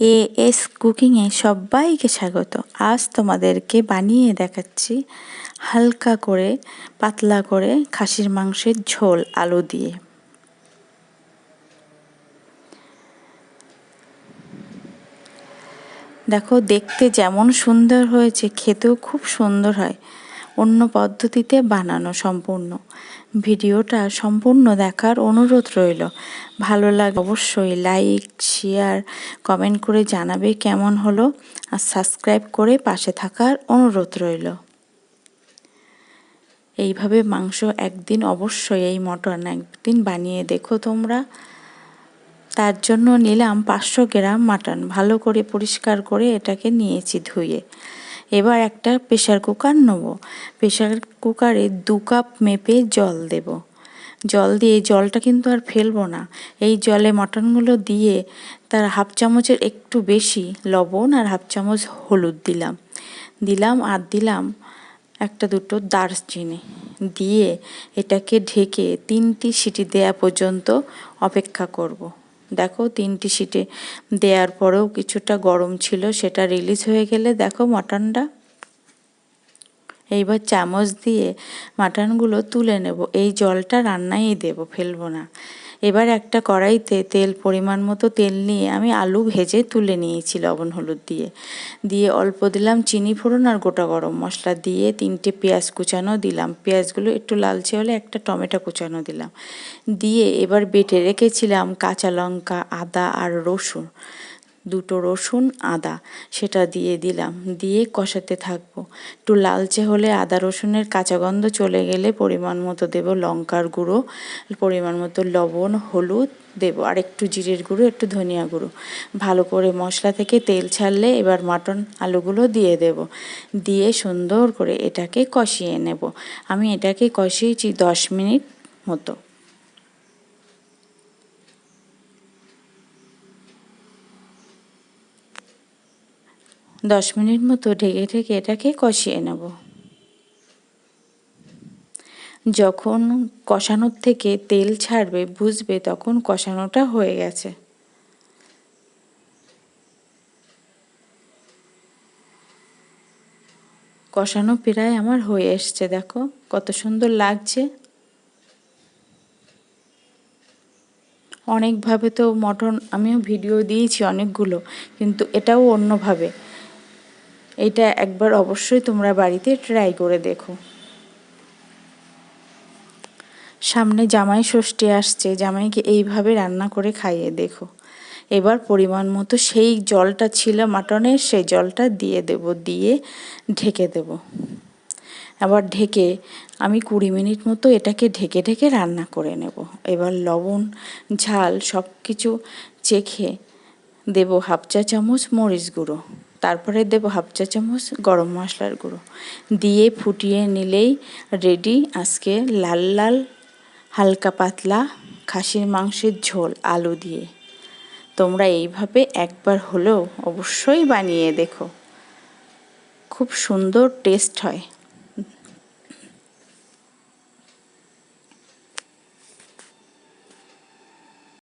A S কুকিংয়ে সবাইকে স্বাগত। আজ তোমাদেরকে বানিয়ে দেখাচ্ছি হালকা করে, পাতলা করে খাসির মাংসের ঝোল আলু দিয়ে। দেখো, দেখতে যেমন সুন্দর হয়েছে, খেতেও খুব সুন্দর হয়। অন্য পদ্ধতিতে বানানো সম্পূর্ণ। ভিডিওটা সম্পূর্ণ দেখার অনুরোধ রইল। ভালো লাগে অবশ্যই লাইক, শেয়ার, কমেন্ট করে জানাবে কেমন হলো আর সাবস্ক্রাইব করে পাশে থাকার অনুরোধ রইল। এইভাবে মাংস একদিন অবশ্যই এই মটন একদিন বানিয়ে দেখো তোমরা। তার জন্য নিলাম পাঁচশো গ্রাম মাটন। ভালো করে পরিষ্কার করে এটাকে নিয়েছি ধুয়ে। এবার একটা প্রেশার কুকার নেব। প্রেশার কুকারে দু কাপ মেপে জল দেব। জল দিয়ে জলটা কিন্তু আর ফেলব না। এই জলে মটনগুলো দিয়ে তার হাফ চামচের একটু বেশি লবণ আর হাফ চামচ হলুদ দিলাম। দিলাম আর দিলাম একটা দুটো দারচিনি দিয়ে এটাকে ঢেকে তিনটি সিটি দেয়া পর্যন্ত অপেক্ষা করব। দেখো তিনটি সিটে দেওয়ার পরেও কিছুটা গরম ছিল, সেটা রিলিজ হয়ে গেলে দেখো মাটনটা। এইবার চামচ দিয়ে মাটনগুলো তুলে নেব। এই জলটা রান্নায় দেব, ফেলব না। এবার একটা কড়াইতে তেল, পরিমাণ মতো তেল নিয়ে আমি আলু ভেজে তুলে নিয়েছি লবণ, হলুদ দিয়ে। দিয়ে অল্প দিলাম চিনি ফোড়ন আর গোটা গরম মশলা দিয়ে তিনটে পেঁয়াজ কুচানো দিলাম। পেঁয়াজগুলো একটু লালচে হলে একটা টমেটো কুচানো দিলাম। দিয়ে এবার বেটে রেখেছিলাম কাঁচা লঙ্কা, আদা আর রসুন। দুটো রসুন, আদা, সেটা দিয়ে দিলাম। দিয়ে কষাতে থাকব। একটু লালচে হলে আদা রসুনের কাঁচা গন্ধ চলে গেলে পরিমাণ মতো দেব লঙ্কার গুঁড়ো, পরিমাণ মতো লবণ, হলুদ দেবো, আর একটু জিরের গুঁড়ো, একটু ধনিয়া গুঁড়ো। ভালো করে মশলা থেকে তেল ছাড়লে এবার মাটন আলুগুলো দিয়ে দেব। দিয়ে সুন্দর করে এটাকে কষিয়ে নেব। আমি এটাকে কষিয়েছি দশ মিনিট মতো। দশ মিনিট মতো ঢেকে ঢেকে এটাকে কষিয়ে নেব। যখন কষানোর থেকে তেল ছাড়বে, বুঝবে তখন কষানোটা হয়ে গেছে। কষানো প্রায় আমার হয়ে এসছে, দেখো কত সুন্দর লাগছে। অনেকভাবে তো মটন, আমিও ভিডিও দিয়েছি অনেকগুলো, কিন্তু এটাও অন্যভাবে। এটা একবার অবশ্যই তোমরা বাড়িতে ট্রাই করে দেখো। সামনে জামাই ষষ্ঠী আসছে, জামাইকে এইভাবে রান্না করে খাইয়ে দেখো। এবার পরিমাণ মতো সেই জলটা ছিল মাটনের, সেই জলটা দিয়ে দেব, দিয়ে ঢেকে দেব। আবার ঢেকে আমি কুড়ি মিনিট মতো এটাকে ঢেকে ঢেকে রান্না করে নেব। এবার লবণ, ঝাল সব কিছু চেখে দেব হাফ চা চামচ মরিচ গুঁড়ো। তারপরে দেব হাফ চা চামচ গরম মশলার গুঁড়ো। দিয়ে ফুটিয়ে নিলেই রেডি আজকে লাল লাল, হালকা পাতলা খাসির মাংসের ঝোল আলু দিয়ে। তোমরা এইভাবে একবার হলেও অবশ্যই বানিয়ে দেখো। খুব সুন্দর টেস্ট হয়।